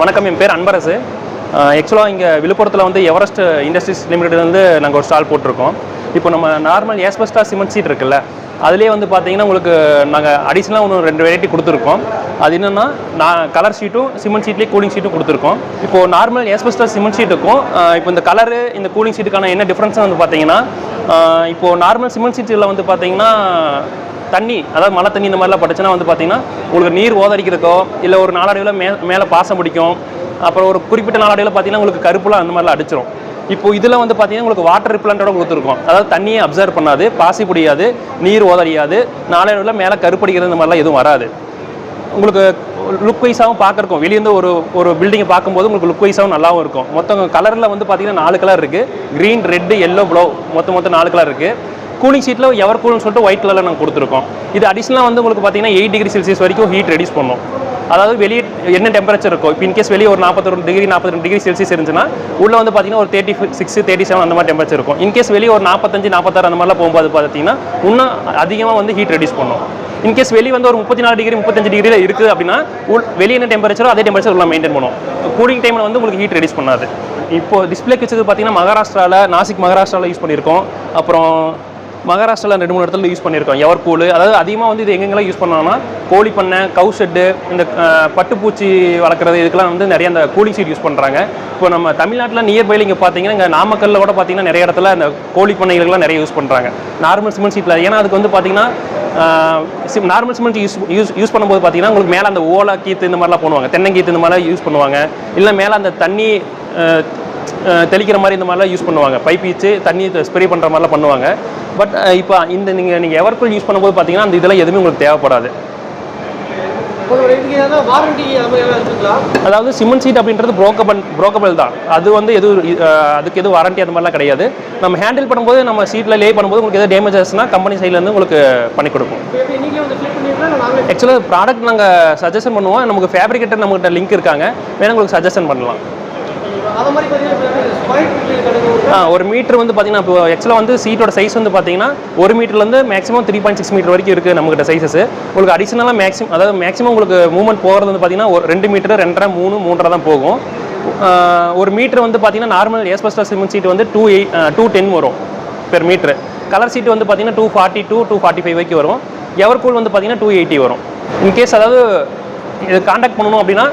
வணக்கம் என் பேர் அன்பரசு. ஆக்சுவலாக இங்கே விழுப்புரத்தில் வந்து எவரெஸ்ட் இண்டஸ்ட்ரீஸ் லிமிடெட் வந்து நாங்கள் ஒரு ஸ்டால் போட்டிருக்கோம். இப்போ நம்ம நார்மல் ஏஸ்பெஸ்டா சிமெண்ட் சீட் இருக்குல்ல அதுலேயே வந்து பார்த்தீங்கன்னா உங்களுக்கு நாங்கள் அடிஷ்னலாக ஒன்று ரெண்டு வெரைட்டி கொடுத்துருக்கோம். அது என்னென்னா நான் கலர் ஷீட்டும் சிமெண்ட் ஷீட்லேயே கூலிங் ஷீட்டும் கொடுத்துருக்கோம். இப்போது நார்மல் ஏஸ்பெஸ்டா சிமெண்ட் ஷீட்டுக்கும் இப்போ இந்த கலரு இந்த கூலிங் ஷீட்டுக்கான என்ன டிஃப்ரென்ஸ் வந்து பார்த்தீங்கன்னா இப்போது நார்மல் சிமெண்ட் ஷீட்டில் வந்து பார்த்தீங்கன்னா தண்ணி அதாவது மழை தண்ணி இந்த மாதிரிலாம் பட்டுச்சுன்னா வந்து பார்த்தீங்கன்னா உங்களுக்கு நீர் ஓதடிக்கிறதுக்கோ இல்லை ஒரு நாளடைவில் மே மேலே பாசம் பிடிக்கும். அப்புறம் ஒரு குறிப்பிட்ட நாளடைவில் பார்த்தீங்கன்னா உங்களுக்கு கருப்புலாம் அந்த மாதிரிலாம் அடிச்சிரும். இப்போ இதில் வந்து பார்த்தீங்கன்னா உங்களுக்கு வாட்டர் ரிப்ளண்டோட கொடுத்துருக்கோம். அதாவது தண்ணியை அப்சர்வ் பண்ணாது பாசி பிடியாது நீர் ஓதடியாது நாளடைவில் மேலே கருப்படிக்கிறது இந்த மாதிரிலாம் எதுவும் வராது. உங்களுக்கு லுக் வைஸாகவும் பார்க்குறக்கும் வெளியேருந்து ஒரு ஒரு பில்டிங்கை பார்க்கும்போது உங்களுக்கு லுக் வைஸாகவும் நல்லாவும் இருக்கும். மொத்தம் கலரில் வந்து பார்த்தீங்கன்னா நாலு கலர் இருக்குது க்ரீன் ரெட்டு எல்லோ ப்ளோ மொத்தம் மொத்தம் நாலு கலர் இருக்குது கூலிங் ஷீட்டில் எவர் கூல்னு சொல்லிட்டு ஒயிட் கலரில் நாங்கள் கொடுத்துருக்கோம். இது அடிஷ்னலாக வந்து உங்களுக்கு பார்த்தீங்கன்னா எயிட் டிகிரி செல்சியஸ் வரைக்கும் ஹீட் ரெடியூஸ் பண்ணும். அதாவது வெளியே என்ன டெம்பரேச்சர் இருக்கும் இப்போ இன்கேஸ் வெளியே ஒரு நாற்பத்தொரு டிகிரி நாற்பத்தி டிகிரி செல்சியஸ் இருந்துச்சுன்னா உள்ள வந்து பார்த்தீங்கன்னா ஒரு தேர்ட்டி சிக்ஸ் தேர்ட்டி செவன் அந்த மாதிரி டெம்பரேச்சர் இருக்கும். இன்கேஸ் வெளியே ஒரு நாற்பத்தஞ்சு நாற்பத்தாறு அந்த மாதிரிலாம் போகும்போது பார்த்தீங்கன்னா இன்னும் அதிகமாக வந்து ஹீட் ரெடியூஸ் பண்ணும். இன்கேஸ் வெளியே வந்து ஒரு முப்பத்தி நாலு டிகிரி முப்பத்தஞ்சு டிகிரியில் இருக்குது அப்படின்னா உள் வெளியே என்ன டெம்பரேச்சரோ அதே டெம்பரேச்சர் உள்ள மெயின்டைன் பண்ணும். கூலிங் டைமில் வந்து உங்களுக்கு ஹீட் ரெடியூஸ் பண்ணாது. இப்போ டிஸ்பிளேக்கு வச்சது பார்த்தீங்கன்னா மகாராஷ்டிராவில் நாசிக் மகாராஷ்டிராவில் யூஸ் பண்ணியிருக்கோம். அப்புறம் மகாராஷ்டிராவில் ரெண்டு மூணு இடத்துல யூஸ் பண்ணியிருக்கோம் எவர் கூல் அதாவது அதிகமாக வந்து இது எங்கெங்கெல்லாம் யூஸ் பண்ணோம்னா கோழி பண்ணை கவு ஷெட்டு இந்த பட்டுப்பூச்சி வளர்க்குறது இதுக்கெல்லாம் வந்து நிறைய அந்த கூலிங் சீட் யூஸ் பண்ணுறாங்க இப்போ நம்ம தமிழ்நாட்டில் நியர்பைல இங்கே பார்த்தீங்கன்னா இங்கே நாமக்கல்ல கூட பார்த்தீங்கன்னா நிறைய இடத்துல அந்த கோழி பண்ணைகளுக்கெல்லாம் நிறைய யூஸ் பண்ணுறாங்க நார்மல் சிமெண்ட் சீட்டில் ஏன்னா அதுக்கு வந்து பார்த்தீங்கன்னா normal cement use use use பண்ணும்போது பார்த்தீங்கன்னா உங்களுக்கு மேலே அந்த ஓலா கீத்து இந்த மாதிரிலாம் பண்ணுவாங்க தென்னங்கீத்து இந்த மாதிரிலாம் யூஸ் பண்ணுவாங்க. இல்லை மேலே அந்த தண்ணி தெளிக்கிற மாதிரி இந்த மாதிரிலாம் யூஸ் பண்ணுவாங்க. பைப் வச்சு தண்ணி ஸ்ப்ரே பண்ணுற மாதிரிலாம் பண்ணுவாங்க. பட் இப்போ இந்த நீங்கள் நீங்கள் எவர்கூல் யூஸ் பண்ணும்போது பார்த்தீங்கன்னா அந்த இதெல்லாம் எதுவுமே உங்களுக்கு தேவைப்படாது. அதாவது சிமெண்ட் சீட் அப்படின்றது ப்ரோக்கபிள் ப்ரோக்கபிள் தான். அது வந்து எதுவும் அதுக்கு எதுவும் வாரண்டி அந்த மாதிரிலாம் கிடையாது. நம்ம ஹேண்டில் பண்ணும்போது நம்ம சீட்டில் லே பண்ணும்போது உங்களுக்கு எதாவது டேமேஜ் ஆச்சுன்னா கம்பெனி சைட்லேருந்து உங்களுக்கு பண்ணி கொடுக்கும். ஆக்சுவலாக ப்ராடக்ட் நாங்கள் சஜஷன் பண்ணுவோம். நமக்கு ஃபேப்ரிகேட்டர் நம்மகிட்ட லிங்க் இருக்காங்க. வேணா உங்களுக்கு சஜஷன் பண்ணலாம். ஒரு மீட்டர் வந்து பார்த்தீங்கன்னா இப்போ ஆக்சுவலாக வந்து சீட்டோட சைஸ் வந்து பார்த்தீங்கன்னா ஒரு மீட்டர்லேருந்து maximum three point six metre வரைக்கும் இருக்குது நம்மகிட்ட சைஸஸ் உங்களுக்கு அடிஷனலாக மேக்ஸிமம் அதாவது மேக்ஸிமம் உங்களுக்கு மூவ்மெண்ட் போகிறது வந்து பார்த்தீங்கன்னா ஒரு ரெண்டு மீட்டர் ரெண்டரை மூணு மூன்றரை தான் போகும். ஒரு மீட்டர் வந்து பார்த்தீங்கன்னா நார்மல் ஏஸ்பெஸ்டா சிமெண்ட் சீட் வந்து டூ எயிட் டூ டென் வரும் பெர் மீட்ரு கலர் சீட் வந்து பார்த்தீங்கன்னா two forty two two forty five வரைக்கும் வரும். எவர் கூல் வந்து பார்த்தீங்கன்னா டூ எயிட்டி வரும். இன்கேஸ் அதாவது இது காண்டாக்ட் பண்ணணும் அப்படின்னா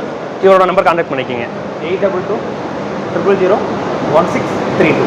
இவரோட நம்பர் காண்டாக்ட் பண்ணிக்கிங்க. Eight double two triple zero one six three two